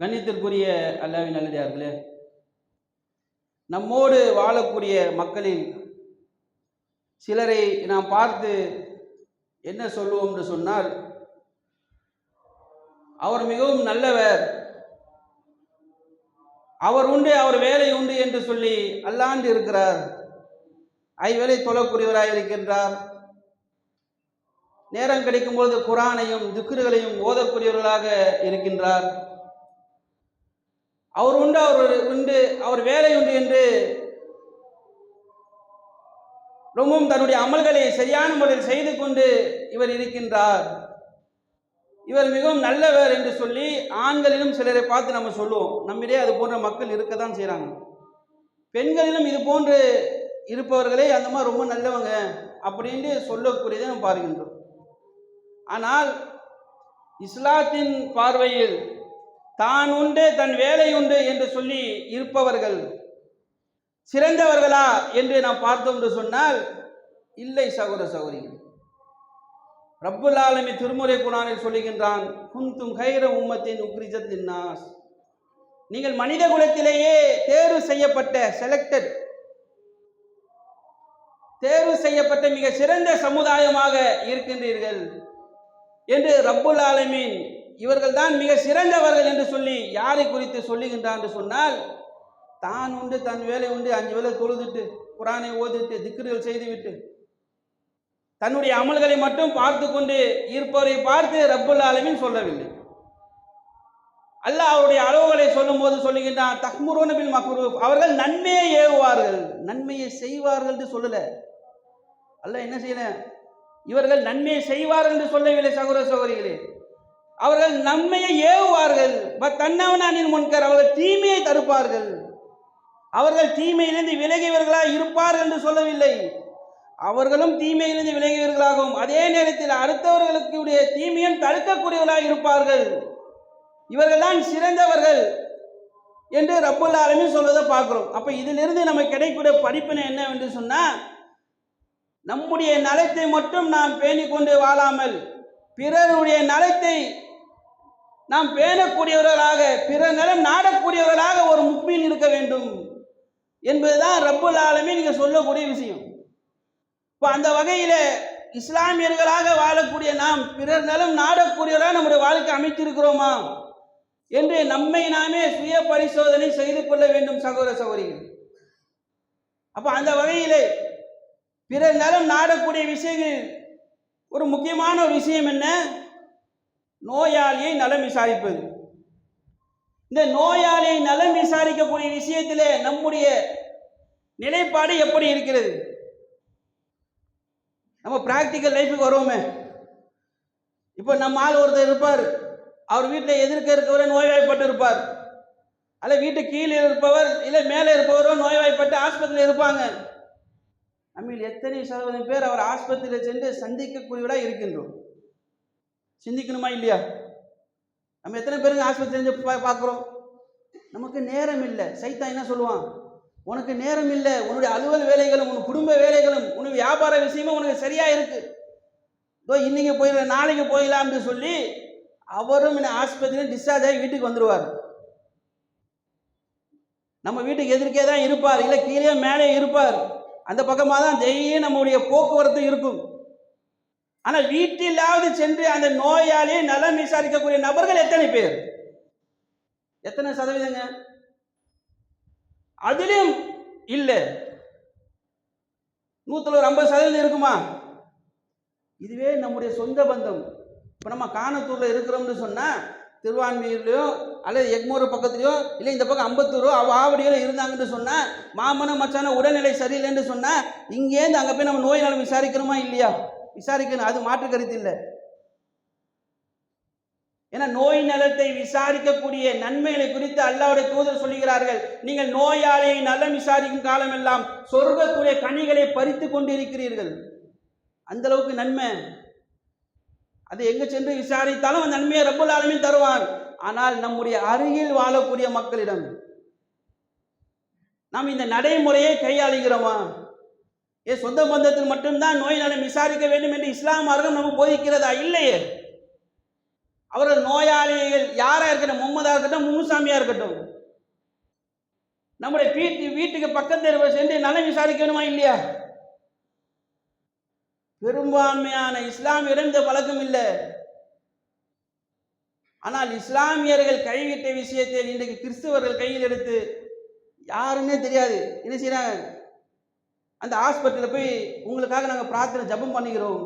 கண்ணியத்திற்குரிய அல்லாவின் நல்லடியார்களே நம்மோடு வாழக்கூடிய மக்களில் சிலரை நாம் பார்த்து என்ன சொல்லுவோம் என்று சொன்னால் அவர் மிகவும் நல்லவர். அவர் உண்டு அவர் வேலை உண்டு என்று சொல்லி அல்லாண்டு இருக்கிறார். ஐவேளை தொழக்கூடியவராக இருக்கின்றார். நேரம் கிடைக்கும் பொழுது குரானையும் துக்கிர்களையும் ஓதக்கூடியவர்களாக இருக்கின்றார். அவர் உண்டு அவர் உண்டு அவர் வேலை உண்டு என்று ரொம்பவும் தன்னுடைய அமல்களை சரியான முறையில் செய்து கொண்டு இவர் இருக்கின்றார். இவர் மிகவும் நல்லவர் என்று சொல்லி ஆண்களிலும் சிலரை பார்த்து நம்ம சொல்லுவோம். நம்மிடையே அது போன்ற மக்கள் இருக்க தான் செய்கிறாங்க பெண்களிலும் இது போன்று இருப்பவர்களே அந்த மாதிரி ரொம்ப நல்லவங்க அப்படின்ட்டு சொல்லக்கூடியதை நம்ம பார்க்கின்றோம். ஆனால் இஸ்லாத்தின் பார்வையில் தான் உண்டு தன் வேலை உண்டு என்று சொல்லி இருப்பவர்கள் சிறந்தவர்களா என்று நாம் பார்த்தோம் என்று சொன்னால் இல்லை சகோதர சகோதரிகள். ரப்புல் ஆலமி திருமுறை குணானில் சொல்லுகின்றான் குந்தும் கைர உம்மத்தின் உக்ரிஜத் நாஸ் நீங்கள் மனித குலத்திலேயே தேர்வு செய்யப்பட்ட செலக்டட் தேர்வு செய்யப்பட்ட மிக சிறந்த சமுதாயமாக இருக்கின்றீர்கள் என்று ரப்புல் ஆலமீன் இவர்கள் தான் மிக சிறந்தவர்கள் என்று சொல்லி யாரை குறித்து சொல்லுகின்றார் என்று சொன்னால் தான் உண்டு தன் வேலை உண்டு அஞ்சு வேலை தொழுதுட்டு குரானை ஓதிட்டு திக்ருகள் செய்துவிட்டு தன்னுடைய அமல்களை மட்டும் பார்த்து கொண்டு இருப்பவரை பார்த்து ரப்புல் ஆலமின் சொல்லவில்லை. அல்லாஹ் அவருடைய அளவுகளை சொல்லும் போது சொல்லுகின்றான் தஹ்முரோன பில் மஹ்ரூப் அவர்கள் நன்மையை ஏவுவார்கள். நன்மையை செய்வார்கள் என்று சொல்லல. அல்ல என்ன செய்யல? இவர்கள் நன்மையை செய்வார்கள் என்று சொல்லவில்லை சகோதர சகோதரிகளே. அவர்கள் நம்மையை ஏவுவார்கள். தன்னவனானின் முன்கர் அவர்கள் தீமையை தடுப்பார்கள். அவர்கள் தீமையிலிருந்து விலகியவர்களாக இருப்பார்கள் என்று சொல்லவில்லை. அவர்களும் தீமையிலிருந்து விலகியவர்களாகவும் அதே நேரத்தில் அடுத்தவர்களுக்கு உடைய தீமையும் தடுக்கக்கூடியவர்களாக இருப்பார்கள். இவர்கள் தான் சிறந்தவர்கள் என்று ரப்புல் ஆலமின் சொல்வதை பார்க்கிறோம். அப்ப இதிலிருந்து நமக்கு கிடைக்கக்கூடிய படிப்பினை என்ன என்று சொன்னால் நம்முடைய நலத்தை மட்டும் நாம் பேணிக்கொண்டு வாழாமல் பிறருடைய நலத்தை நாம் பேணக்கூடியவர்களாக பிற நலம் நாடக்கூடியவர்களாக ஒரு முக்மீன் இருக்க வேண்டும் என்பதுதான் ரப்புல் ஆலமே நீங்கள் சொல்லக்கூடிய விஷயம். இப்போ அந்த வகையில் இஸ்லாமியர்களாக வாழக்கூடிய நாம் பிறர் நலம் நாடக்கூடியவராக நம்முடைய வாழ்க்கை அமைத்திருக்கிறோமா என்று நம்மை நாமே சுய பரிசோதனை செய்து கொள்ள வேண்டும் சகோதர சகோதரிகள். அப்போ அந்த வகையிலே பிறர் நலம் நாடக்கூடிய விஷயங்கள் ஒரு முக்கியமான ஒரு விஷயம் என்ன? நோயாளியை நலம் விசாரிப்பது. இந்த நோயாளியை நலம் விசாரிக்கக்கூடிய விஷயத்திலே நம்முடைய நிலைப்பாடு எப்படி இருக்கிறது? நம்ம பிராக்டிக்கல் லைஃபுக்கு வருவோமே. இப்போ நம்ம ஆள் ஒருத்தர் இருப்பார். அவர் வீட்டில் எதிர்க்க இருக்கவரே நோய்வாய்ப்பட்டு இருப்பார். அல்ல வீட்டு கீழே இருப்பவர் இல்லை மேலே இருப்பவரோ நோய்வாய்ப்பட்டு ஆஸ்பத்திரியில் இருப்பாங்க. நம்ம எத்தனை சதவீதம் பேர் அவர் ஆஸ்பத்திரியில் சென்று சந்திக்கக்கூடியவராக இருக்கின்றோம். சிந்திக்கணுமா இல்லையா? நம்ம எத்தனை பேருக்கு ஆஸ்பத்திரி செஞ்சு பார்க்குறோம்? நமக்கு நேரம் இல்லை. சைத்தான் என்ன சொல்லுவான்? உனக்கு நேரம் இல்லை. உன்னுடைய அலுவல் வேலைகளும் உன் குடும்ப வேலைகளும் உன் வியாபார விஷயமும் உனக்கு சரியா இருக்கு. இதோ இன்னைக்கு போயிடலாம் நாளைக்கு போயிடலாம்னு சொல்லி அவரும் என்ன ஆஸ்பத்திரியில் டிஸ்சார்ஜ் ஆகி வீட்டுக்கு வந்துடுவார் நம்ம வீட்டுக்கு எதிர்க்கே தான் இருப்பார். இல்லை கீழே மேலே இருப்பார். அந்த பக்கமாக தான் டெய்லியும் நம்முடைய போக்குவரத்து இருக்கும். ஆனால் வீட்டிலாவது சென்று அந்த நோயாளியை நலம் விசாரிக்கக்கூடிய நபர்கள் எத்தனை பேர்? எத்தனை சதவீதங்க? அதிலும் இல்லை. நூத்துல ஒரு ஐம்பது சதவீதம் இருக்குமா? இதுவே நம்முடைய சொந்த பந்தம். இப்போ நம்ம காணத்தூரில் இருக்கிறோம்னு சொன்னால் திருவான்மையிலையோ அல்லது எக்மூர் பக்கத்துலையோ இல்லை இந்த பக்கம் அம்பத்தூரோ அவ ஆவடியோ இருந்தாங்கன்னு சொன்னால் மாமனம் மச்சான உடல்நிலை சரியில்லைன்னு சொன்னால் இங்கேருந்து அங்கே போய் நம்ம நோய் நலம் விசாரிக்கிறோமா இல்லையா? விசாரிக்கணும். அது மாற்று கருத்து இல்லை. ஏன்னா நோய் நலத்தை விசாரிக்கக்கூடிய நன்மைகளை குறித்து அல்லாவுடைய தூதர் சொல்லுகிறார்கள். நீங்கள் நோயாளியை நலம் விசாரிக்கும் காலமெல்லாம் சொர்க்கத்துடைய கனிகளை பறித்து கொண்டிருக்கிறீர்கள். அந்த அளவுக்கு நன்மை. அது எங்க சென்று விசாரித்தாலும் அந்த நன்மையை ரொம்ப ஆலமீன் தருவான் ஆனால் நம்முடைய அருகில் வாழக்கூடிய மக்களிடம் நாம் இந்த நடைமுறையை கையாளுகிறோமா? ஏ சொந்த பந்தத்தில் மட்டும்தான் நோய் நலம் விசாரிக்க வேண்டும் என்று இஸ்லாம் மார்க்கம் நமக்கு போதிக்கிறதா? இல்லையே. அவர்கள் நோயாளிகள் யாராக இருக்கட்டும் முகமதாக இருக்கட்டும் முன்னுசாமியாக இருக்கட்டும். நம்முடைய வீட்டு வீட்டுக்கு பக்கத்தில் சென்று நலம் விசாரிக்கணுமா இல்லையா? பெரும்பான்மையான இஸ்லாமியரும் இந்த பழக்கம் இல்லை. ஆனால் இஸ்லாமியர்கள் கைவிட்ட விஷயத்தை இன்றைக்கு கிறிஸ்துவர்கள் கையில் எடுத்து யாருன்னே தெரியாது. என்ன செய்யறாங்க அந்த ஹாஸ்பிட்டலில் போய் உங்களுக்காக நாங்கள் பிரார்த்தனை ஜெபம் பண்ணிக்கிறோம்.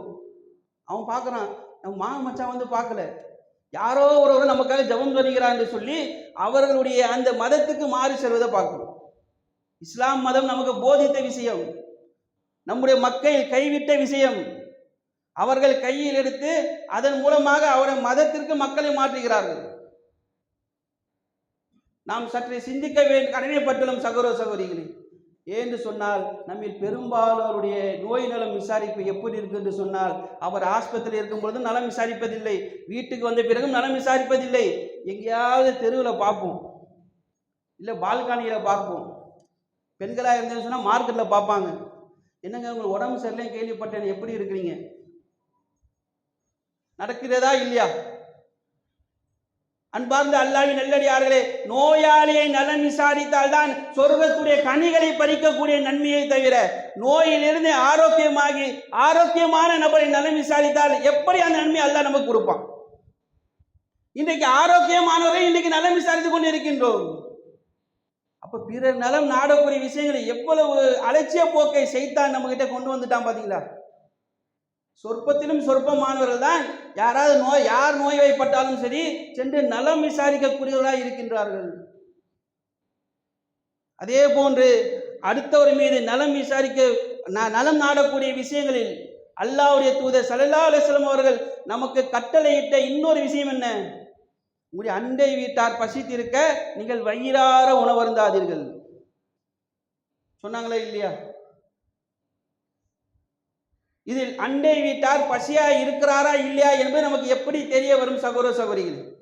அவன் பார்க்குறான் நம்ம மாம மச்சான் வந்து பார்க்கல யாரோ ஒருவர் நமக்காக ஜெபம் பண்ணிக்கிறான் என்று சொல்லி அவர்களுடைய அந்த மதத்துக்கு மாறி செல்வதை பார்க்கணும் இஸ்லாம் மதம் நமக்கு போதித்த விஷயம். நம்முடைய மக்கள் கைவிட்ட விஷயம். அவர்கள் கையில் எடுத்து அதன் மூலமாக அவரை மதத்திற்கு மக்களை மாற்றுகிறார்கள். நாம் சற்றே சிந்திக்க வேண்டும் கடமைப்பட்டுள்ளோம் சகோதர சகோதரிகளே. ஏன்னு சொன்னால் நம்மில் பெரும்பாலோருடைய நோய் நலம் விசாரிப்பு எப்படி இருக்கு என்று சொன்னால் அவர் ஆஸ்பத்திரியில் இருக்கும் பொழுது நலம் விசாரிப்பதில்லை. வீட்டுக்கு வந்த பிறகும் நலம் விசாரிப்பதில்லை. எங்கேயாவது தெருவில் பார்ப்போம். இல்லை பால்கானியில் பார்ப்போம். பெண்களாக இருந்தேன்னு சொன்னால் மார்க்கெட்டில் பார்ப்பாங்க. என்னங்க உங்கள் உடம்பு சரியில்லை கேள்விப்பட்டேன் எப்படி இருக்கிறீங்க? நடக்கிறதா இல்லையா? அன்பார்ந்த அல்லாவின் நல்லடியார்களே நோயாளியை நலன் விசாரித்தால் தான் சொர்க்கத்துடைய கனிகளை பறிக்கக்கூடிய நன்மையை தவிர நோயிலிருந்து ஆரோக்கியமாகி ஆரோக்கியமான நபரை நலன் விசாரித்தால் எப்படி அந்த நன்மை அல்ல நமக்கு கொடுப்பான்? இன்றைக்கு ஆரோக்கியமானவரை இன்றைக்கு நலம் விசாரித்துக் கொண்டு இருக்கின்றோம் அப்ப பிறர் நலம் நாடக்கூடிய விஷயங்களை எவ்வளவு அலட்சிய போக்கை செய்தான் நம்ம கிட்ட கொண்டு வந்துட்டான் பாத்தீங்களா? சொற்பத்திலும் சொற்பமானவர்கள் தான். யாராவது நோய் யார் நோய்வாய்ப்பட்டாலும் சரி சென்று நலம் விசாரிக்கக்கூடியவர்களாக இருக்கின்றார்கள். அதே போன்று அடுத்தவர் மீது நலம் விசாரிக்க ந- நலம் நாடக்கூடிய விஷயங்களில் அல்லாவுடைய தூதர் ஸல்லல்லாஹு அலைஹி அவர்கள் நமக்கு கட்டளையிட்ட இன்னொரு விஷயம் என்ன? உங்களுடைய அண்டை வீட்டார் பசித்திருக்க நீங்கள் வயிறார உணவருந்தாதீர்கள். சொன்னாங்களே இல்லையா? இதில் அண்டை வீட்டார் பசியா இருக்கிறாரா இல்லையா என்பது நமக்கு எப்படி தெரிய வரும் சகோதர சகோதரிகள்?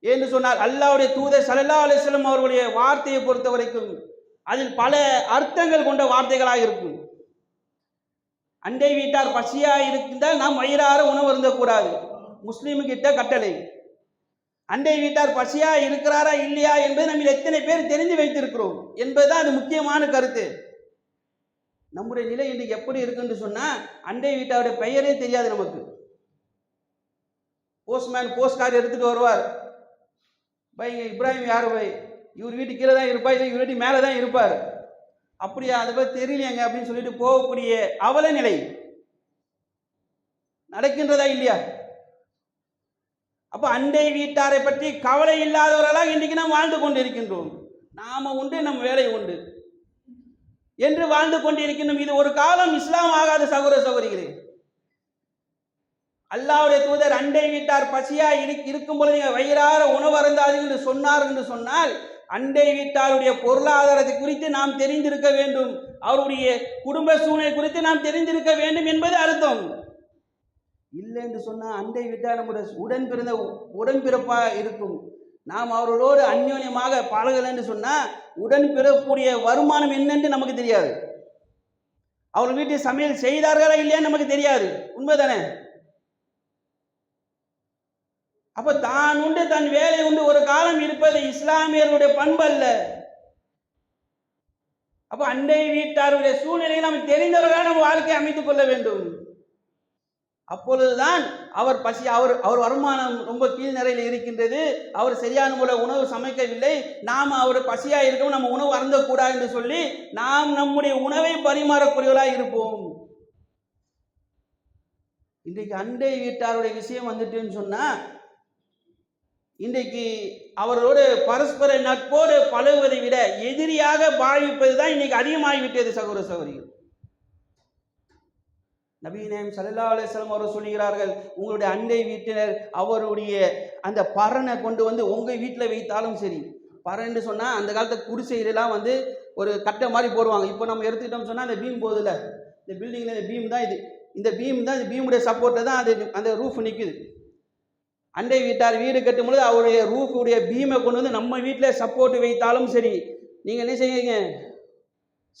என்று சொன்னால் அல்லாவுடைய தூதர் சல்லா அலிஸ்லம் அவர்களுடைய வார்த்தையை பொறுத்த வரைக்கும் அதில் பல அர்த்தங்கள் கொண்ட வார்த்தைகளாக இருக்கும். அண்டை வீட்டார் பசியா இருந்தால் நாம் வயிறார உணவு இருந்தக்கூடாது. முஸ்லீமுக்கு கிட்ட கட்டளை. அண்டை வீட்டார் பசியா இருக்கிறாரா இல்லையா என்பது நம்ம எத்தனை பேர் தெரிந்து வைத்திருக்கிறோம் என்பதுதான் அது முக்கியமான கருத்து. நம்முடைய நிலை இன்றைக்கு எப்படி இருக்குன்னு சொன்னால் அண்டை வீட்டாருடைய பெயரே தெரியாது நமக்கு. போஸ்ட்மேன் போஸ்ட் கார்டு எடுத்துகிட்டு வருவார் பை இப்ராஹிம் யார் பை இவர் வீட்டு கீழே தான் இருப்பார் இல்லை இவர் வீட்டு மேலே தான் இருப்பார். அப்படியா அதை பற்றி தெரியலையங்க அப்படின்னு சொல்லிட்டு போகக்கூடிய அவல நிலை. நடக்கின்றதா இல்லையா? அப்போ அண்டை வீட்டாரை பற்றி கவலை இல்லாதவர்களாக இன்றைக்கு நாம் வாழ்ந்து கொண்டிருக்கின்றோம். நாம் உண்டு நம் வேலை உண்டு. என்று வாழ்ந்து கொண்டிருக்கின்றோம் இது ஒரு காலம் இஸ்லாம் ஆகாத சகோதர சகோதரிகளே. அல்லாவுடைய தூதர் அண்டை வீட்டார் பசியா இருக்கும் பொழுது நீங்கள் வயிறார உணவு அருந்தாது என்று சொன்னார் என்று சொன்னால் அண்டை வீட்டாருடைய பொருளாதாரத்தை குறித்து நாம் தெரிந்திருக்க வேண்டும். அவருடைய குடும்ப சூழ்நிலை குறித்து நாம் தெரிந்திருக்க வேண்டும் என்பது அர்த்தம். இல்லை என்று சொன்னால் அண்டை வீட்டார் நம்முடைய உடன் பிறந்த உடன்பிறப்பாக இருக்கும். நாம் அவர்களோடு அந்யோன்யமாக பழகலை என்று சொன்னால் உடன் பிறக்கூடிய வருமானம் என்னென்று நமக்கு தெரியாது. அவர்கள் வீட்டில் சமையல் செய்தார்களா இல்லையான்னு நமக்கு தெரியாது. உண்மைதானே? அப்ப தான் உண்டு தன் வேலை உண்டு ஒரு காலம் இருப்பது இஸ்லாமியர்களுடைய பண்பு அல்ல அப்ப அண்டை வீட்டாருடைய சூழ்நிலையை நாம் தெரிந்தவர்களாக நம்ம வாழ்க்கையை அமைத்துக் கொள்ள வேண்டும். அப்பொழுதுதான் அவர் பசி அவர் அவர் வருமானம் ரொம்ப கீழ் நிறையில் இருக்கின்றது. அவர் சரியான போல உணவு சமைக்கவில்லை. நாம் அவர் பசியாக இருக்கவும் நம்ம உணவு அருந்தக்கூடாது என்று சொல்லி நாம் நம்முடைய உணவை பரிமாறக்கூடியவர்களாக இருப்போம். இன்றைக்கு அண்டை வீட்டாருடைய விஷயம் வந்துட்டுன்னு சொன்னா இன்றைக்கு அவர்களோடு பரஸ்பர நட்போடு பழகுவதை விட எதிரியாக பாவிப்பது தான் இன்னைக்கு அதிகமாகிவிட்டது சகோதர சகோதரிகள். நபீநாயம் சல்லா அலுவலம் அவர் சொல்லுகிறார்கள் உங்களுடைய அண்டை வீட்டினர் அவருடைய அந்த பறனை கொண்டு வந்து உங்கள் வீட்டில் வைத்தாலும் சரி. பறன்னு சொன்னால் அந்த காலத்து குடிசையிலலாம் வந்து ஒரு கட்டை மாதிரி போடுவாங்க. இப்போ நம்ம எடுத்துக்கிட்டோம்னு சொன்னால் அந்த பீம் போகுதுல்ல இந்த பில்டிங்கில் இந்த பீம் தான் இது. இந்த பீம் தான் இந்த பீமுடைய சப்போர்ட்டில் தான் அது அந்த ரூஃப் நிற்குது அண்டை வீட்டார் வீடு கட்டும் பொழுது அவருடைய ரூஃபுடைய பீமை கொண்டு வந்து நம்ம வீட்டில் சப்போர்ட் வைத்தாலும் சரி. நீங்கள் என்ன செய்யுங்க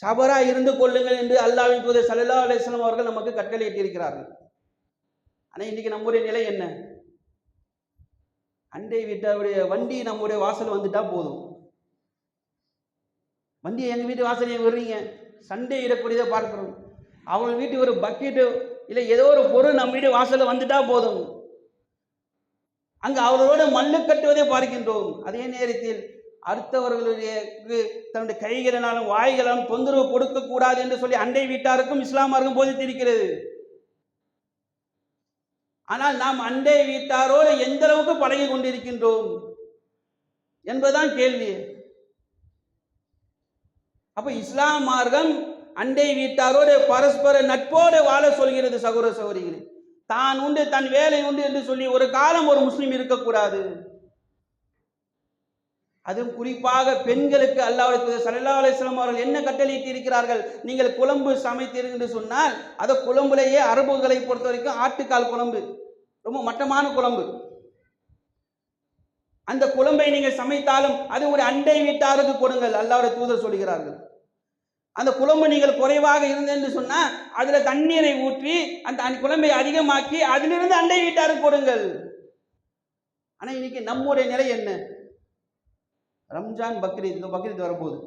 சபரா இருந்து கொள்ளுங்கள் என்று அல்லாவின் தூதர் சல்லா அலிஸ்லாம் அவர்கள் நமக்கு கட்டளையிட்டிருக்கிறார்கள். ஆனால் இன்னைக்கு நம்முடைய நிலை என்ன? அண்டை வீட்டாருடைய வண்டி நம்முடைய வாசல் வந்துட்டா போதும். வண்டி எங்கள் வீட்டு வாசல் ஏன் விடுறீங்க? சண்டே இடக்கூடியதை பார்க்குறோம். அவங்க வீட்டு ஒரு பக்கெட்டு இல்லை ஏதோ ஒரு பொருள் நம்ம வீடு வாசலில் வந்துட்டா போதும். அங்கு அவர்களோட மல்லு கட்டுவதை பார்க்கின்றோம். அதே நேரத்தில் அடுத்தவர்களுடைய தன்னுடைய கைகளினாலும் வாய்களாலும் தொந்தரவு கொடுக்க கூடாது என்று சொல்லி அண்டை வீட்டாருக்கும் இஸ்லாமாருக்கும் போதித்திருக்கிறது ஆனால் நாம் அண்டை வீட்டாரோடு எந்த அளவுக்கு பழகி கொண்டிருக்கின்றோம் என்பதுதான் கேள்வி. அப்ப இஸ்லாம் மார்க்கம் அண்டை வீட்டாரோடு பரஸ்பர நட்போடு வாழ சொல்கிறது சகோதர சகோதரிகளே. தான் உண்டு தன் வேலை உண்டு என்று சொல்லி ஒரு காலம் ஒரு முஸ்லீம் இருக்கக்கூடாது. அதுவும் குறிப்பாக பெண்களுக்கு அல்லாவுடைய சல்லா அலிஸ்லாம் அவர்கள் என்ன கட்டளையிட்டு இருக்கிறார்கள் நீங்கள் குழம்பு சமைத்தீர்கள் என்று சொன்னால் அதை குழம்புலேயே அரபுகளை பொறுத்த வரைக்கும் ஆட்டுக்கால் குழம்பு. ரொம்ப மட்டமான குழம்பு. அந்த குழம்பை நீங்கள் சமைத்தாலும் அது ஒரு அண்டை வீட்டாருக்கு கொடுங்கள் அல்லாவுடைய தூதர் சொல்கிறார்கள். அந்த குழம்பு நீங்கள் குறைவாக இருந்தது என்று சொன்னால் அதில் தண்ணீரை ஊற்றி அந்த அந்த குழம்பை அதிகமாக்கி அதிலிருந்து அண்டை வீட்டாருக்கு கொடுங்கள். ஆனால் இன்னைக்கு நம்முடைய நிலை என்ன? ரம்ஜான் பக்ரீத் இந்த பக்ரீத் வரப்போகுது.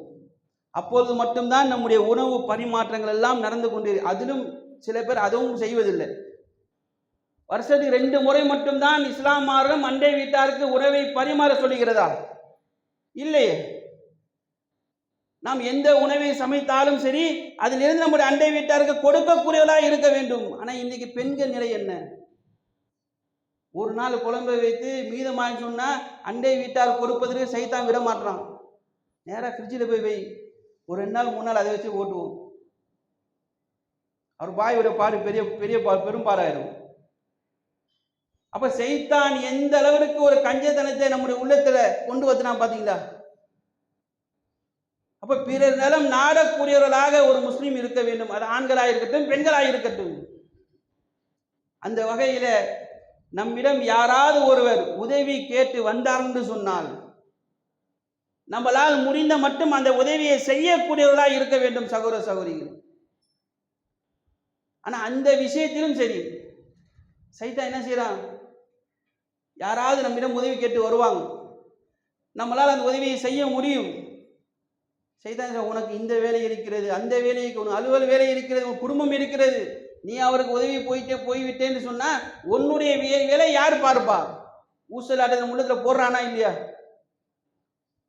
அப்பொழுது மட்டும்தான் நம்முடைய உணவு பரிமாற்றங்கள் எல்லாம் நடந்து கொண்டு அதிலும் சில பேர் அதுவும் செய்வதில்லை. வருஷத்துக்கு ரெண்டு முறை மட்டும்தான் இஸ்லாம் மார்க்கம் அண்டை வீட்டாருக்கு உணவை பரிமாற சொல்லுகிறதா? இல்லையே. நாம் எந்த உணவை சமைத்தாலும் சரி அதிலிருந்து நம்முடைய அண்டை வீட்டாருக்கு கொடுக்கக்கூடியவர்களாக இருக்க வேண்டும். ஆனால் இன்னைக்கு பெண்கள் நிலை என்ன? ஒரு நாள் குழம்பை வைத்து மீதமாக சொன்னால் அண்டை வீட்டார் கொடுப்பதற்கு சைத்தான் விட மாட்டான். நேராக ஃப்ரிட்ஜில் போய் வை. ஒரு ரெண்டு நாள் மூணு நாள் அதை வச்சு ஓட்டுவோம். அவர் பாயோட பாடு பெரிய பெரிய பா பெரும் அப்போ அப்ப செய்தான் எந்த அளவிற்கு ஒரு கஞ்சத்தனத்தை நம்முடைய உள்ளத்துல கொண்டு வந்துனா பாத்தீங்களா? அப்ப பிறர் நலம் நாடக்கூடியவர்களாக ஒரு முஸ்லீம் இருக்க வேண்டும். அது ஆண்களாக இருக்கட்டும் பெண்களாக இருக்கட்டும் அந்த வகையில நம்மிடம் யாராவது ஒருவர் உதவி கேட்டு வந்தார் என்று சொன்னால் நம்மளால் முடிந்த மட்டும் அந்த உதவியை செய்யக்கூடியவர்களாக இருக்க வேண்டும் சகோதர சகோதரிகள். ஆனால் அந்த விஷயத்திலும் சரி. சைத்தா என்ன செய்கிறான் யாராவது நம்மிடம் உதவி கேட்டு வருவாங்க. நம்மளால் அந்த உதவியை செய்ய முடியும். செய்தான் உனக்கு இந்த வேலை இருக்கிறது அந்த வேலை உனக்கு அலுவல் வேலை இருக்கிறது உன் குடும்பம் இருக்கிறது. நீ அவருக்கு உதவி போயிட்டே போய்விட்டேன்னு சொன்னா உன்னுடைய வே- வேலை யார் பார்ப்பா? ஊசல் அடைந்த முள்ளத்தில் போடுறானா இல்லையா?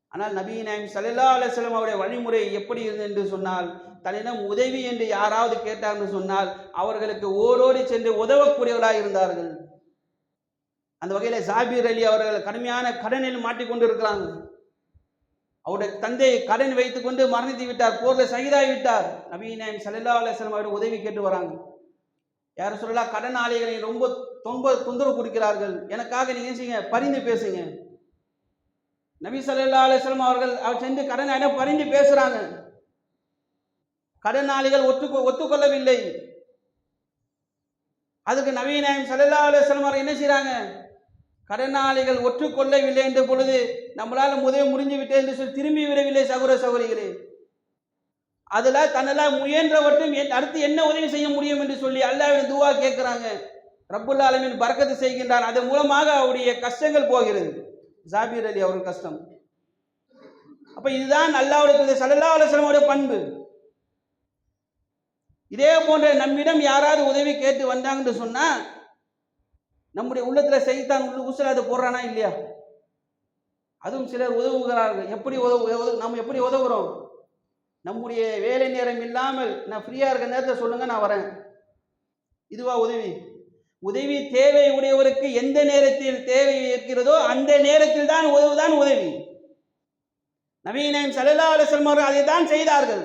ஆனால் நபி நாயம் சல்லா அலுவலம் அவருடைய வழிமுறை எப்படி இருந்தது என்று சொன்னால் தன்னிடம் உதவி என்று யாராவது கேட்டார் என்று சொன்னால் அவர்களுக்கு ஓரோடி சென்று உதவக்கூடியவர்களாக இருந்தார்கள். அந்த வகையில் ஜாபீர் அலி அவர்கள் கடுமையான கடனில் மாட்டிக்கொண்டு இருக்கிறாங்க. அவருடைய தந்தை கடன் வைத்துக்கொண்டு மரணித்து விட்டார் போரில் சகிதாகி விட்டார். நபீ நாயம் சல்லா அலுவலம் அவர்கள் உதவி கேட்டு வராங்க. யாரும் சொல்லலாம் கடனாளிகளை ரொம்ப தொம்ப தொந்தரவு கொடுக்கிறார்கள். எனக்காக நீங்க என்ன செய்யுங்க? பரிந்து பேசுங்க. நபி சல்லா அலைஹி அவர்கள் அவர் சென்று கடனாளிடம் பரிந்து பேசுறாங்க. கடனாளிகள் ஒத்து ஒத்துக்கொள்ளவில்லை. அதுக்கு நவீன சல்லா அலுவலம் அவர்கள் என்ன செய்கிறாங்க கடனாளிகள் ஒற்றுக்கொள்ளவில்லை என்ற பொழுது நம்மளால் உதவி முடிஞ்சு விட்டே என்று சொல்லி திரும்பி விடவில்லை சகோதர சகோதரிகளே. அதில் தன்னெல்லாம் முயன்றவற்றும் என் அடுத்து என்ன உதவி செய்ய முடியும் என்று சொல்லி அல்லாவின் துவா கேட்குறாங்க ரப்புல் ஆலமீன் பறக்கத்து செய்கின்றான். அதன் மூலமாக அவருடைய கஷ்டங்கள் போகிறது. ஜாபீர் அலி அவர்கள் கஷ்டம். அப்போ இதுதான் அல்லாவுடைய சல்லல்லா அலுவலமுடைய பண்பு. இதே போன்ற நம்மிடம் யாராவது உதவி கேட்டு வந்தாங்கன்னு சொன்னா நம்முடைய உள்ளத்துல செய்தான் உள்ள அதை போடுறானா இல்லையா? அதுவும் சிலர் உதவுகிறார்கள். எப்படி உதவு உதவு- எப்படி உதவுகிறோம் நம்முடைய வேலை நேரம் இல்லாமல் நான் ஃப்ரீயாக இருக்க நேரத்தை சொல்லுங்க நான் வரேன். இதுவா உதவி? உதவி தேவை உடையவருக்கு எந்த நேரத்தில் தேவை இருக்கிறதோ அந்த நேரத்தில் தான் உதவுதான் உதவி. நவீனம் சல்லா அலுவலம் அவர்கள் அதை தான் செய்தார்கள்.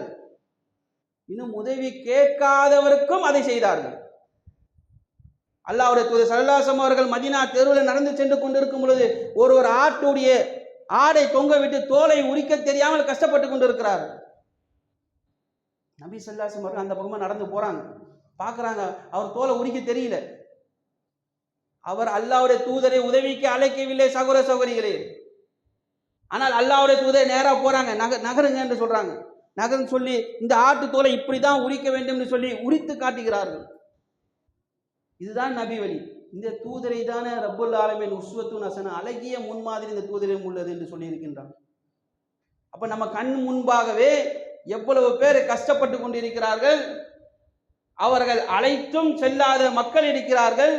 இன்னும் உதவி கேட்காதவருக்கும் அதை செய்தார்கள். அல்லாவுடைய தூதர் சல்லாசம் அவர்கள் மதினா தெருவில் நடந்து சென்று கொண்டிருக்கும் பொழுது ஒரு ஒரு ஆட்டுடைய ஆடை தொங்க விட்டு தோலை உரிக்க தெரியாமல் கஷ்டப்பட்டு கொண்டிருக்கிறார் நபி சல்லாசம் அவர்கள் அந்த பக்கமாக நடந்து போகிறாங்க பார்க்குறாங்க அவர் தோலை உரிக்க தெரியல. அவர் அல்லாவுடைய தூதரை உதவிக்கு அழைக்கவில்லை சகோதர சகோதரிகளே. ஆனால் அல்லாவுடைய தூதரை நேராக போகிறாங்க நக நகருங்க என்று சொல்கிறாங்க நகர்ன்னு சொல்லி இந்த ஆட்டு தோலை இப்படி தான் உரிக்க வேண்டும்னு சொல்லி உரித்து காட்டுகிறார்கள். இதுதான் நபி வழி. இந்த தூதரை தானே ரப்புல் ஆலமின் உஸ்வத்து நசன அழகிய முன்மாதிரி இந்த தூதரிடம் உள்ளது என்று சொல்லியிருக்கின்றான். அப்போ நம்ம கண் முன்பாகவே எவ்வளவு பேர் கஷ்டப்பட்டு கொண்டிருக்கிறார்கள்? அவர்கள் அழைத்தும் செல்லாத மக்கள் இருக்கிறார்கள்.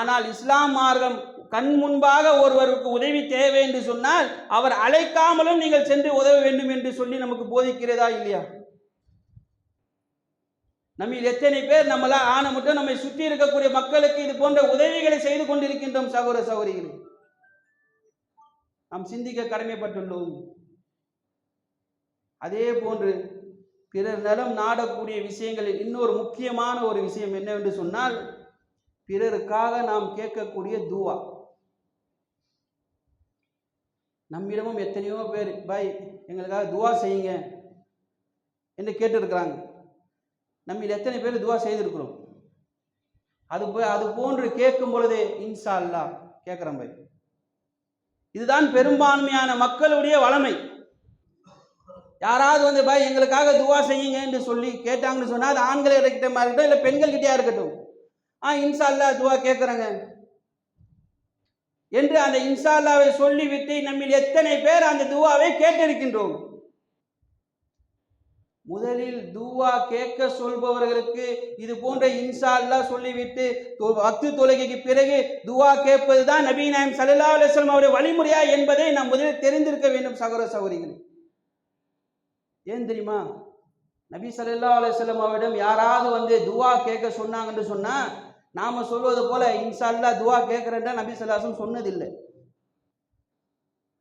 ஆனால் இஸ்லாம் மார்க்கம் கண் முன்பாக ஒருவருக்கு உதவி தேவை என்று சொன்னால் அவர் அழைக்காமலும் நீங்கள் சென்று உதவ வேண்டும் என்று சொல்லி நமக்கு போதிக்கிறதா இல்லையா? நம்ம எத்தனை பேர் நம்மளா ஆன மட்டும் நம்மை சுற்றி இருக்கக்கூடிய மக்களுக்கு இது போன்ற உதவிகளை செய்து கொண்டிருக்கின்றோம் சகோதர சகோதரிகளே. நாம் சிந்திக்க கடமைப்பட்டுள்ளோம். அதே போன்று பிறர் நலம் நாடக்கூடிய விஷயங்களில் இன்னொரு முக்கியமான ஒரு விஷயம் என்னவென்று சொன்னால் பிறருக்காக நாம் கேட்கக்கூடிய துவா. நம்மிடமும் எத்தனையோ பேர் பாய் எங்களுக்காக துவா செய்யுங்க என்று கேட்டிருக்கிறாங்க. நம்மில் எத்தனை பேர் துவா செய்திருக்கிறோம்? அது போய் அது போன்று கேட்கும் பொழுது இன்சா அல்லா கேட்குறேன் பாய் இதுதான் பெரும்பான்மையான மக்களுடைய வளமை. யாராவது வந்து பாய் எங்களுக்காக துவா செய்யுங்க என்று சொல்லி கேட்டாங்கன்னு சொன்னால் அது ஆண்கள் கிட்ட இருக்கட்டும் இல்லை பெண்கள் கிட்டேயா இருக்கட்டும். ஆ இன்சா அல்லாஹ் துவா கேட்குறேங்க என்று அந்த இன்சா அல்லாவை சொல்லிவிட்டு நம்மில் எத்தனை பேர் அந்த துவாவை கேட்டிருக்கின்றோம். முதலில் துவா கேட்க சொல்பவர்களுக்கு இது போன்ற இன்சா அல்லாஹ் சொல்லிவிட்டு அத்து வக்து தொழுகைக்கு பிறகு துவா கேட்பது தான் நபி நாயம் சல்லா அலுவலம் அவருடைய வழிமுறையா என்பதை நாம் முதலில் தெரிந்திருக்க வேண்டும் சகோதர சகோதரிகள். ஏன் தெரியுமா? நபி சல்லா அலுவலம் அவரிடம் யாராவது வந்து துவா கேட்க சொன்னாங்கன்னு சொன்னா நாம சொல்வது போல இன்ஷா துவா கேட்கிறேன்டா நபி சல்லாசம் சொன்னதில்லை.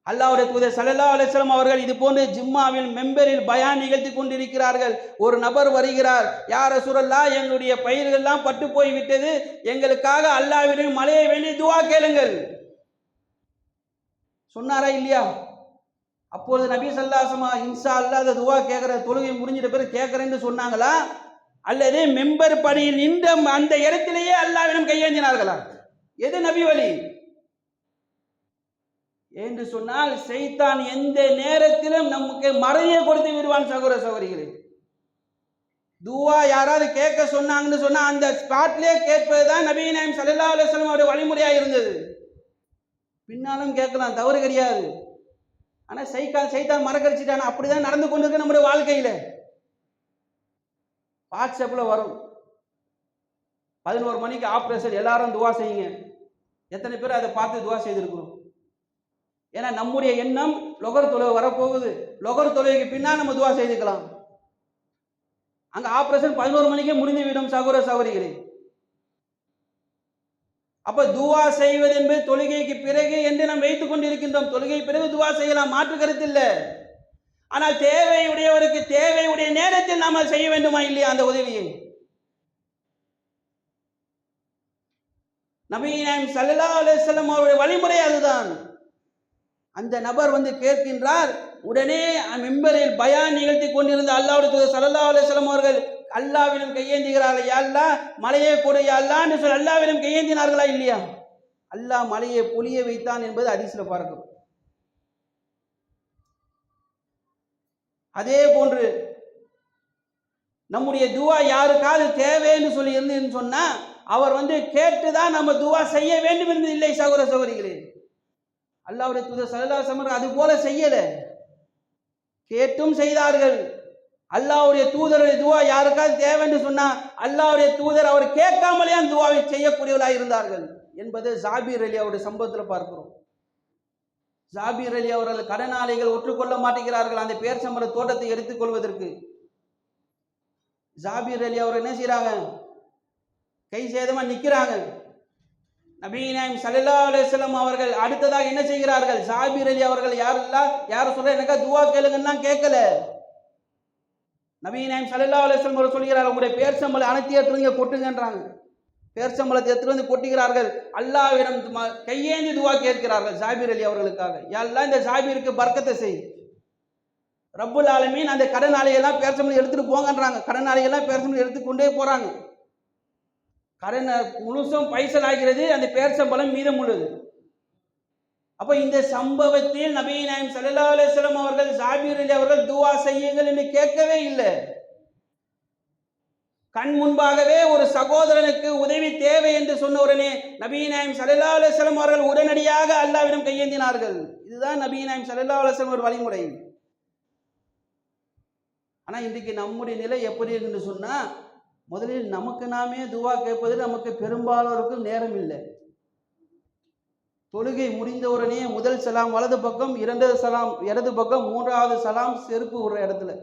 அல்லாவுடைய தூதர் சல்லா அலுவலம் அவர்கள் இது போன்று ஜிம்மாவில் மெம்பரில் பயான் நிகழ்த்தி கொண்டிருக்கிறார்கள். ஒரு நபர் வருகிறார் யார சுரல்லா எங்களுடைய பயிர்கள்லாம் பட்டு போய் விட்டது எங்களுக்காக அல்லாவிடம் மழையை வேண்டி துவா கேளுங்கள். சொன்னாரா இல்லையா? அப்பொழுது நபி சல்லாசமா இன்சா அல்லாத துவா கேட்குற தொழுகை முடிஞ்சிட்ட பிறகு கேட்குறேன்னு சொன்னாங்களா? அல்லது மெம்பர் பணியில் நின்ற அந்த இடத்திலேயே அல்லாவிடம் கையேந்தினார்களா? எது நபி வழி? என்று சொன்னால் செய்தான் எந்த நேரத்திலும் நமக்கு மறைய கொடுத்து விடுவான் சகோதர சகோதரிகளே. துவா யாராவது கேட்க சொன்னாங்கன்னு சொன்னா அந்த ஸ்பாட்லேயே கேட்பது தான் நபி நாயம் சல்லா அலுவலம் அவருடைய வழிமுறையா இருந்தது. பின்னாலும் கேட்கலாம் தவறு கிடையாது. ஆனா சைக்கா சைத்தான் அப்படி அப்படிதான் நடந்து கொண்டிருக்கு நம்முடைய வாழ்க்கையில். வாட்ஸ்அப்பில் வரும். பதினோரு மணிக்கு ஆப்ரேஷன் எல்லாரும் துவா செய்யுங்க. எத்தனை பேர் அதை பார்த்து துவா செய்திருக்கிறோம்? ஏன்னா நம்முடைய எண்ணம் லொகர் தொலைவு வரப்போகுது. லொகர் தொலைவுக்கு பின்னால் நம்ம துவா செய்துக்கலாம். அங்கே ஆப்ரேஷன் பதினோரு மணிக்கே முடிந்து விடும் சகோதர சகோதரிகளே. அப்ப துவா செய்வது என்பது தொழுகைக்கு பிறகு என்று நாம் வைத்துக் கொண்டிருக்கின்றோம். தொழுகை பிறகு துவா செய்யலாம் மாற்று கருத்து இல்லை. ஆனால் தேவையுடையவருக்கு தேவையுடைய நேரத்தில் நாம் செய்ய வேண்டுமா இல்லையா அந்த உதவியை? நபி சல்லா அலுவலம் அவருடைய வழிமுறை அதுதான். அந்த நபர் வந்து கேட்கின்றார் உடனே மெம்பரில் பயான் நிகழ்த்தி கொண்டிருந்த அல்லாவுடைய தூதர் ஸல்லல்லாஹு அவர்கள் அல்லாவிலும் கையேந்துகிறார்கள் யாழ்லா மலையை கூட யாழ்லான்னு சொல்லி அல்லாவிலும் கையேந்தினார்களா இல்லையா? அல்லாஹ் மலையை பொழிய வைத்தான் என்பது அதிசல பார்க்கும் அதே போன்று நம்முடைய துவா யாருக்காவது தேவைன்னு சொல்லி இருந்துன்னு சொன்னா அவர் வந்து கேட்டுதான் நம்ம துவா செய்ய வேண்டும் என்று இல்லை சகோதர சகோதரிகளே. அல்லாவுடைய தூதர் சல்லல்லாஹு சமர் அது போல செய்யல. கேட்டும் செய்தார்கள். அல்லாவுடைய தூதருடைய துவா யாருக்காவது தேவைன்னு சொன்னா அல்லாவுடைய தூதர் அவர் கேட்காமலே அந்த துவாவை செய்யக்கூடியவர்களாக இருந்தார்கள் என்பது ஜாபீர் அலி அவருடைய சம்பவத்தில் பார்க்கிறோம். ஜாபீர் அலி அவர்கள் கடனாளிகள் ஒற்றுக்கொள்ள மாட்டேங்கிறார்கள் அந்த பேர் சம்பள தோட்டத்தை எடுத்துக்கொள்வதற்கு ஜாபீர் அலி அவர் என்ன செய்கிறாங்க கை சேதமா நிக்கிறாங்க. நபீனாயம் சல்லா அலுவலம் அவர்கள் அடுத்ததாக என்ன செய்கிறார்கள்? ஜாபீர் அலி அவர்கள் யாரெல்லாம் யார் சொல்ற எனக்கா துவா கேளுங்கன்னா கேட்கல. நபீனாயம் சல்லா அலுவலம் அவர் சொல்கிறார் உங்களுடைய பேர் சம்பளம் அனைத்து ஏற்றுங்க கொட்டுங்கன்றாங்க. பேர்ச்சம்பளத்தை எடுத்துட்டு வந்து கொட்டுகிறார்கள். அல்லாவிடம் ம- கையேந்தி துவா கேட்கிறார்கள் ஜாபீர் அலி அவர்களுக்காக. எல்லாம் இந்த ஜாபீருக்கு பர்க்கத்தை செய். ரப்புல் ஆலமீன் அந்த கடனாளியெல்லாம் பேர்ச்சம்பளம் எடுத்துட்டு போங்கன்றாங்க. கடனாளியெல்லாம் பேர்ச்சம்பளம் எடுத்து கொண்டே போறாங்க. கடன் முழுசும் பைசல் ஆகிறது அந்த பேர்ச்சம்பளம் மீதம் உள்ளது. அப்ப இந்த சம்பவத்தில் நபீ நாயம் சல்லா அவர்கள் ஜாபீர் அலி அவர்கள் துவா செய்யுங்கள் என்று கேட்கவே இல்லை. கண் முன்பாகவே ஒரு சகோதரனுக்கு உதவி தேவை என்று சொன்ன உடனே நபீநாயம் சல்லா அலுவலம் அவர்கள் உடனடியாக அல்லாவிடம் கையேந்தினார்கள். இதுதான் நபீநாயம் சல்லா அலுவலம் ஒரு வழிமுறை. ஆனா இன்றைக்கு நம்முடைய நிலை எப்படி இருக்குன்னு சொன்னா முதலில் நமக்கு நாமே துவா கேட்பது நமக்கு பெரும்பாலோருக்கும் நேரம் இல்லை. தொழுகை முடிந்தவுடனே முதல் சலாம் வலது பக்கம் இரண்டாவது சலாம் இடது பக்கம் மூன்றாவது சலாம் செருப்பு விடுற இடத்துல.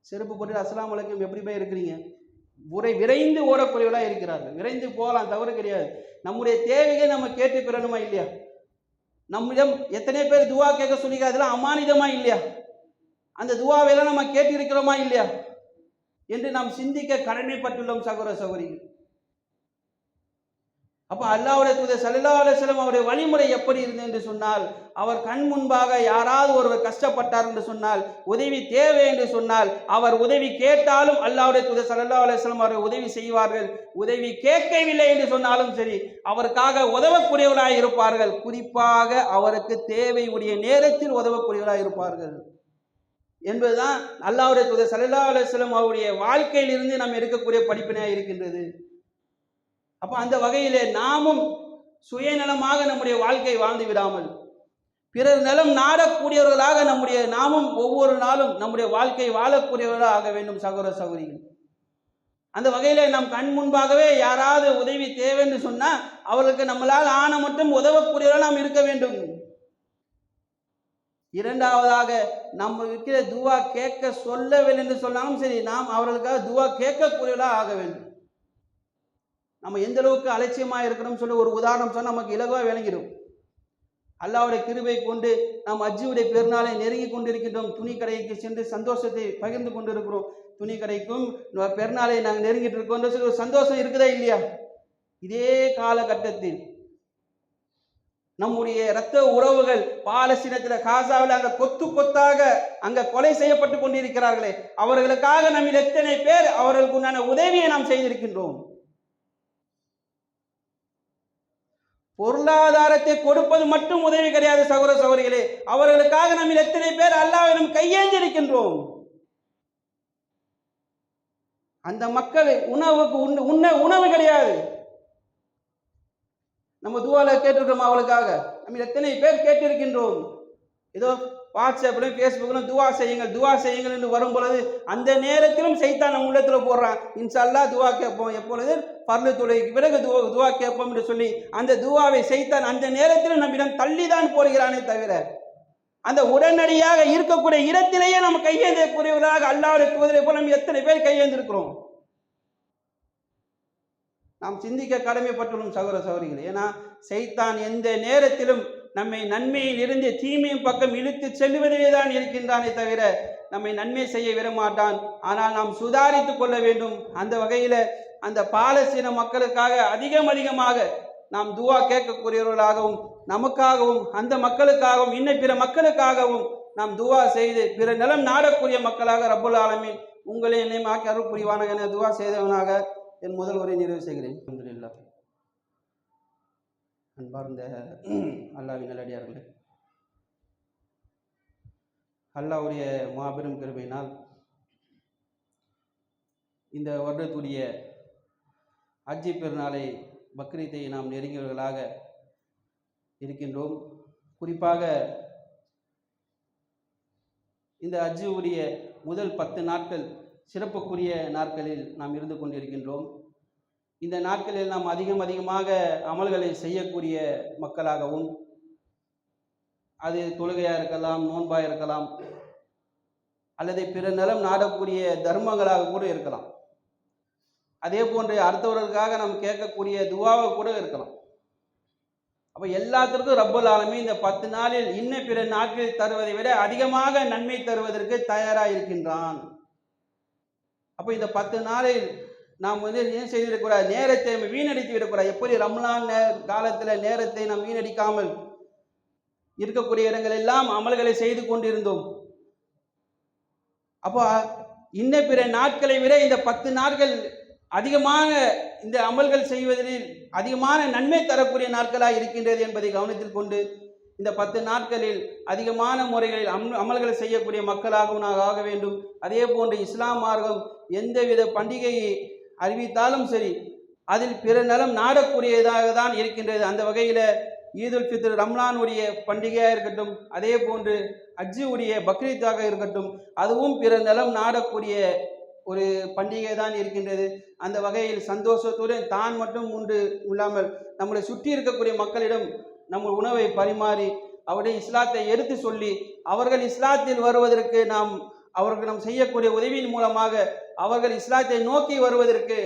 செருப்பு போட்டு அஸ்லாம் வலைக்கம் எப்படி போய் இருக்கிறீங்க? உரை விரைந்து ஓடக்கூடியவர்களாக இருக்கிறார்கள். விரைந்து போகலாம் தவறு கிடையாது. நம்முடைய தேவையை நம்ம கேட்டு பெறணுமா இல்லையா? நம்மிடம் எத்தனை பேர் துவா கேட்க சொல்லி அதெல்லாம் அமானிதமா இல்லையா? அந்த துவாவையெல்லாம் நம்ம கேட்டிருக்கிறோமா இல்லையா? என்று நாம் சிந்திக்க கடமைப்பட்டுள்ளோம் சகோதர சகோதரிகள். அப்போ அல்லாவுடைய தூதர் சல்லா அலுவலம் அவருடைய வழிமுறை எப்படி இருந்தது என்று சொன்னால் அவர் கண் முன்பாக யாராவது ஒருவர் கஷ்டப்பட்டார் என்று சொன்னால் உதவி தேவை என்று சொன்னால் அவர் உதவி கேட்டாலும் அல்லாவுடைய தூதர் சல்லா அலுவலம் அவர்கள் உதவி செய்வார்கள். உதவி கேட்கவில்லை என்று சொன்னாலும் சரி அவருக்காக உதவக்கூடியவராக இருப்பார்கள். குறிப்பாக அவருக்கு தேவை உடைய நேரத்தில் உதவக்கூடியவராக இருப்பார்கள். என்பதுதான் அல்லாவுடைய தூதர் சல்லா அலுவலம் அவருடைய வாழ்க்கையிலிருந்து நாம் எடுக்கக்கூடிய படிப்பினையாக இருக்கின்றது. அப்போ அந்த வகையிலே நாமும் சுயநலமாக நம்முடைய வாழ்க்கை வாழ்ந்து விடாமல் பிறர் நலம் நாடக்கூடியவர்களாக நம்முடைய நாமும் ஒவ்வொரு நாளும் நம்முடைய வாழ்க்கை வாழக்கூடியவர்களாக ஆக வேண்டும் சகோதர சகோதரிகள். அந்த வகையில் நம் கண் முன்பாகவே யாராவது உதவி தேவைன்னு சொன்னால் அவர்களுக்கு நம்மளால் ஆன மட்டும் உதவக்கூடியவர்கள் நாம் இருக்க வேண்டும். இரண்டாவதாக நம்ம இருக்கிற துவா கேட்க சொல்லவில்லை என்று சொன்னாலும் சரி நாம் அவர்களுக்காக துவா கேட்கக்கூடியவர்களாக ஆக வேண்டும். நம்ம எந்த அளவுக்கு அலட்சியமாக இருக்கணும்னு சொல்லி ஒரு உதாரணம் சொன்னால் நமக்கு இலகுவாக விளங்கிடும். அல்லாவுடைய கிருபை கொண்டு நாம் அஜியுடைய பெருநாளை நெருங்கி கொண்டிருக்கின்றோம். துணி கடைக்கு சென்று சந்தோஷத்தை பகிர்ந்து கொண்டிருக்கிறோம். துணி கடைக்கும் பெருநாளை நாங்கள் நெருங்கிட்டு இருக்கோம் சொல்லி ஒரு சந்தோஷம் இருக்குதா இல்லையா? இதே காலகட்டத்தில் நம்முடைய இரத்த உறவுகள் பாலஸ்தீனத்தில் காசாவில் அங்க கொத்து கொத்தாக அங்க கொலை செய்யப்பட்டு கொண்டிருக்கிறார்களே. அவர்களுக்காக நம்மில் எத்தனை பேர் அவர்களுக்கு உண்டான உதவியை நாம் செய்திருக்கின்றோம்? பொருளாதாரத்தை கொடுப்பது மட்டும் உதவி கிடையாது சகோதர சகோதரிகளே. அவர்களுக்காக நம்ம எத்தனை பேர் அல்லாவிடம் கையேந்திருக்கின்றோம். அந்த மக்கள் உணவுக்கு உண்ண உண்ண உணவு கிடையாது. நம்ம துவால கேட்டிருக்கிறோம் அவளுக்காக? நம்ம எத்தனை பேர் கேட்டிருக்கின்றோம். ஏதோ வாட்ஸ்அப்லையும் ஃபேஸ்புக்கிலும் துவா செய்யுங்கள் துவா செய்யுங்கள் என்று வரும் பொழுது அந்த நேரத்திலும் சைத்தான் நம்ம உள்ளத்தில் போடுறான். இன்ஷல்லா துவா கேட்போம். எப்பொழுது? பர்லு துளைக்கு பிறகு துவா துவா கேட்போம் என்று சொல்லி அந்த துவாவை செய்தான் அந்த நேரத்திலும் நம்மிடம் தள்ளிதான் போடுகிறானே தவிர அந்த உடனடியாக இருக்கக்கூடிய இடத்திலேயே நம்ம கையேந்தக்கூடியவர்களாக அல்லாவுடைய தூதரை போல நம்ம எத்தனை பேர் கையேந்திருக்கிறோம்? நாம் சிந்திக்க கடமைப்பட்டுள்ளோம் சகோதர சகோதரிகள். ஏன்னா செய்தான் எந்த நேரத்திலும் நம்மை நன்மையில் இருந்து தீமையின் பக்கம் இழுத்து செல்வதிலே தான் இருக்கின்றானே தவிர நம்மை நன்மை செய்ய விடமாட்டான். ஆனால் நாம் சுதாரித்து கொள்ள வேண்டும். அந்த வகையில் அந்த பாலஸ்தீன மக்களுக்காக அதிகம் அதிகமாக நாம் துவா கேட்கக்கூடியவர்களாகவும் நமக்காகவும் அந்த மக்களுக்காகவும் இன்னும் பிற மக்களுக்காகவும் நாம் துவா செய்து பிற நிலம் நாடக்கூடிய மக்களாக ரப்புல் ஆலமின் உங்களை என்னையும் ஆக்கி அருள் புரிவானாக என துவா செய்தவனாக என் முதல் உரை நிறைவு செய்கிறேன். அன்பார்ந்த அல்லாவின் நல்லடியார்களே. அல்லாவுடைய மாபெரும் கருமையினால் இந்த வருடத்துடைய அஜி பெருநாளை பக்ரீத்தை நாம் நெருங்கியவர்களாக இருக்கின்றோம். குறிப்பாக இந்த ஹஜ்ஜுடைய முதல் பத்து நாட்கள் சிறப்புக்குரிய நாட்களில் நாம் இருந்து கொண்டிருக்கின்றோம். இந்த நாட்களில் நாம் அதிகம் அதிகமாக அமல்களை செய்யக்கூடிய மக்களாகவும் அது தொழுகையாக இருக்கலாம் நோன்பாக இருக்கலாம் அல்லது பிற நிலம் நாடக்கூடிய தர்மங்களாக கூட இருக்கலாம். அதே போன்று அடுத்தவர்களுக்காக நாம் கேட்கக்கூடிய துவாவை கூட இருக்கலாம். அப்போ எல்லாத்திற்கும் ரப்பல் ஆலமே இந்த பத்து நாளில் இன்னும் பிற நாட்களில் தருவதை விட அதிகமாக நன்மை தருவதற்கு தயாராக இருக்கின்றான் அப்போ இந்த பத்து நாளில் நாம் வந்து ஏன் செய்திடக்கூடாது? நேரத்தை நம்ம வீணடித்து விடக்கூடாது. எப்படி ரம்லான் காலத்தில் நேரத்தை நாம் வீணடிக்காமல் இருக்கக்கூடிய இடங்கள் எல்லாம் அமல்களை செய்து கொண்டிருந்தோம். அப்போ இன்ன பிற நாட்களை விட இந்த பத்து நாட்கள் அதிகமாக இந்த அமல்கள் செய்வதில் அதிகமான நன்மை தரக்கூடிய நாட்களாக இருக்கின்றது என்பதை கவனத்தில் கொண்டு இந்த பத்து நாட்களில் அதிகமான முறைகளில் அம் அமல்களை செய்யக்கூடிய மக்களாகவும் நாங்கள் ஆக வேண்டும். அதே போன்று இஸ்லாம் மார்க்கம் எந்தவித பண்டிகையை அறிவித்தாலும் சரி அதில் பிற நலம் நாடக்கூடியதாக தான் இருக்கின்றது. அந்த வகையில் ஈதுல் ஃபித்ர் ரம்லானுடைய பண்டிகையாக இருக்கட்டும் அதே போன்று அஜ்ஜு உடைய பக்ரீத்தாக இருக்கட்டும் அதுவும் பிற நலம் நாடக்கூடிய ஒரு பண்டிகை தான் இருக்கின்றது. அந்த வகையில் சந்தோஷத்துடன் தான் மட்டும் உண்டு இல்லாமல் நம்மளை சுற்றி இருக்கக்கூடிய மக்களிடம் நம்ம உணவை பரிமாறி அவருடைய இஸ்லாத்தை எடுத்து சொல்லி அவர்கள் இஸ்லாத்தில் வருவதற்கு நாம் அவர்கள் நாம் செய்யக்கூடிய உதவியின் மூலமாக அவர்கள் இஸ்லாத்தை நோக்கி வருவதற்கு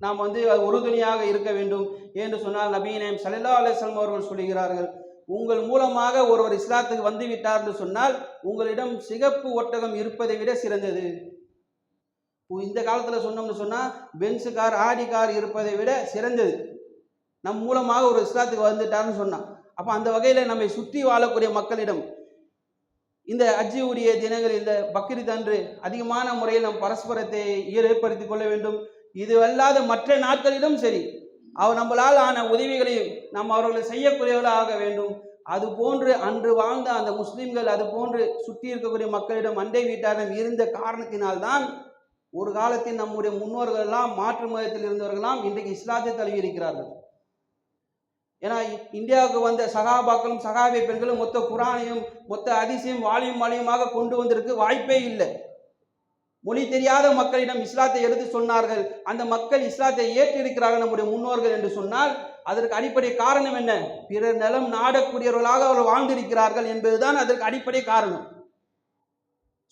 நாம் வந்து உறுதுணையாக இருக்க வேண்டும் என்று சொன்னால் நபீனம் சல்லா அலிஸ்லாம் அவர்கள் சொல்கிறார்கள் உங்கள் மூலமாக ஒருவர் இஸ்லாத்துக்கு வந்து விட்டார் என்று சொன்னால் உங்களிடம் சிகப்பு ஒட்டகம் இருப்பதை விட சிறந்தது. இந்த காலத்தில் சொன்னோம்னு சொன்னால் பென்ஸு கார் ஆடி கார் இருப்பதை விட சிறந்தது. நம் மூலமாக ஒரு இஸ்லாத்துக்கு வந்துட்டார்னு சொன்னான் அப்போ அந்த வகையில் நம்மை சுற்றி வாழக்கூடிய மக்களிடம் இந்த அஜி உரிய தினங்கள் இந்த பக்ரீத் அன்று அதிகமான முறையில் நம் பரஸ்பரத்தை ஏற்படுத்திக் கொள்ள வேண்டும். இது அல்லாத மற்ற நாட்களிலும் சரி அவர் நம்மளால் ஆன உதவிகளையும் நாம் அவர்களை செய்யக்கூடியவர்களாக ஆக வேண்டும். அது போன்று அன்று வாழ்ந்த அந்த முஸ்லிம்கள் அது போன்று சுற்றி இருக்கக்கூடிய மக்களிடம் அண்டை வீட்டாரிடம் இருந்த காரணத்தினால்தான் ஒரு காலத்தில் நம்முடைய முன்னோர்கள் எல்லாம் மாற்று மதத்தில் இருந்தவர்கள்லாம் இன்றைக்கு இஸ்லாத்தை தழுவி இருக்கிறார்கள். ஏன்னா இந்தியாவுக்கு வந்த சகாபாக்களும் சகாபிய பெண்களும் மொத்த குரானையும் மொத்த அதிசயம் வாலியும் வாலியுமாக கொண்டு வந்திருக்கு வாய்ப்பே இல்லை. மொழி தெரியாத மக்களிடம் இஸ்லாத்தை எடுத்து சொன்னார்கள். அந்த மக்கள் இஸ்லாத்தை ஏற்றிருக்கிறார்கள் நம்முடைய முன்னோர்கள் என்று சொன்னால் அதற்கு அடிப்படை காரணம் என்ன? பிறர் நலம் நாடக்கூடியவர்களாக அவர்கள் வாழ்ந்திருக்கிறார்கள் என்பதுதான் அதற்கு அடிப்படை காரணம்.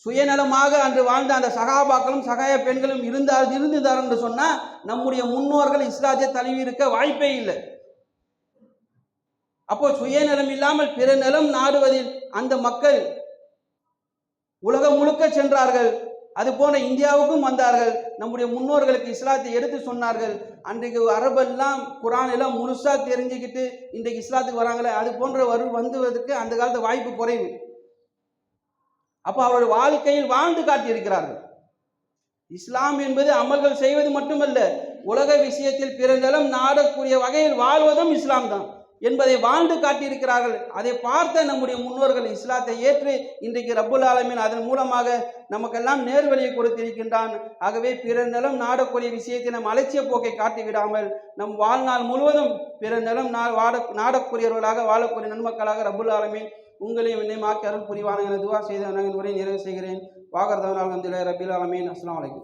சுயநலமாக அன்று வாழ்ந்த அந்த சகாபாக்களும் சகாய பெண்களும் இருந்தார் இருந்துதார் என்று சொன்னால் நம்முடைய முன்னோர்கள் இஸ்லாத்தை தழுவி இருக்க வாய்ப்பே இல்லை. அப்போ சுயநலம் இல்லாமல் பிற நலம் நாடுவதில் அந்த மக்கள் உலகம் முழுக்க சென்றார்கள். அது போன இந்தியாவுக்கும் வந்தார்கள். நம்முடைய முன்னோர்களுக்கு இஸ்லாத்தை எடுத்து சொன்னார்கள். அன்றைக்கு அரபெல்லாம் குரான் எல்லாம் முழுசா தெரிஞ்சுக்கிட்டு இன்றைக்கு இஸ்லாத்துக்கு வராங்களே அது போன்ற வரு வந்துவதற்கு அந்த காலத்து வாய்ப்பு குறைவு. அப்போ அவருடைய வாழ்க்கையில் வாழ்ந்து காட்டியிருக்கிறார்கள். இஸ்லாம் என்பது அமல்கள் செய்வது மட்டுமல்ல உலக விஷயத்தில் பிற நிலம் நாடக்கூடிய வகையில் வாழ்வதும் இஸ்லாம் தான் என்பதை வாழ்ந்து காட்டியிருக்கிறார்கள். அதை பார்த்த நம்முடைய முன்னோர்கள் இஸ்லாத்தை ஏற்று இன்றைக்கு ரப்புல் ஆலமின் அதன் மூலமாக நமக்கெல்லாம் நேர்வழியை கொடுத்திருக்கின்றான். ஆகவே பிற நிலம் நாடக்கூடிய விஷயத்தை நம் அலட்சிய போக்கை காட்டிவிடாமல் நம் வாழ்நாள் முழுவதும் பிற நிலம் வாட நாடக்கூடியவர்களாக வாழக்கூடிய நன்மக்களாக ரப்புல் ஆலமின் உங்களையும் என்னையும் ஆக்கி அருள் புரிவான என துவா செய்த நான் உரை நிறைவு செய்கிறேன். வாகர்தவனால் வந்தில ரபில் ஆலமீன். அஸ்லாம் வலைக்கம்